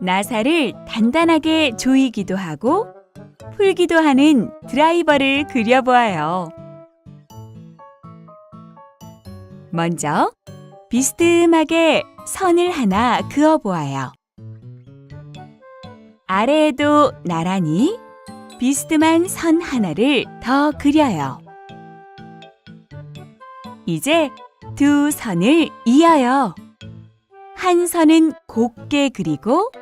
나사를 단단하게 조이기도 하고 풀기도 하는 드라이버를 그려보아요. 먼저 비스듬하게 선을 하나 그어보아요. 아래에도 나란히 비스듬한 선 하나를 더 그려요. 이제 두 선을 이어요. 한 선은 곱게 그리고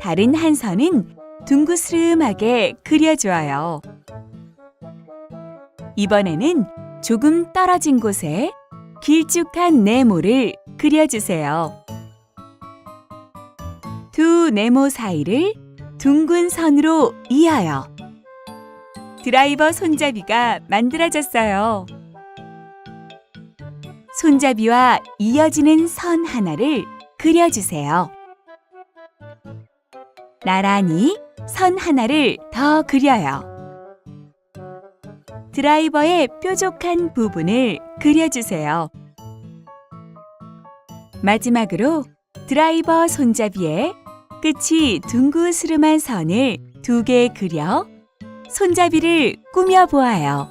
다른 한 선은 둥그스름하게 그려줘요. 이번에는 조금 떨어진 곳에 길쭉한 네모를 그려주세요. 두 네모 사이를 둥근 선으로 이어요. 드라이버 손잡이가 만들어졌어요. 손잡이와 이어지는 선 하나를 그려주세요. 나란히 선 하나를 더 그려요. 드라이버의 뾰족한 부분을 그려주세요. 마지막으로 드라이버 손잡이에 끝이 둥그스름한 선을 두 개 그려 손잡이를 꾸며 보아요.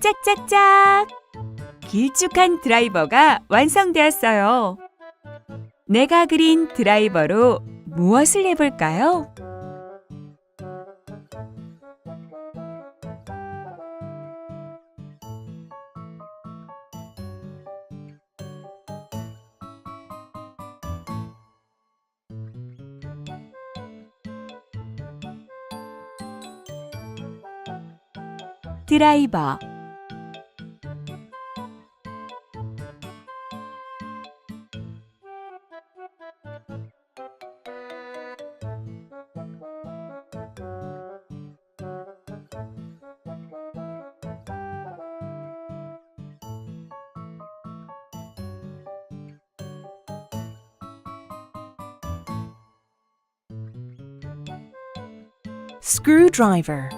짝짝짝! 길쭉한 드라이버가 완성되었어요. 내가 그린 드라이버로 무엇을 해볼까요? 드라이버 screwdriver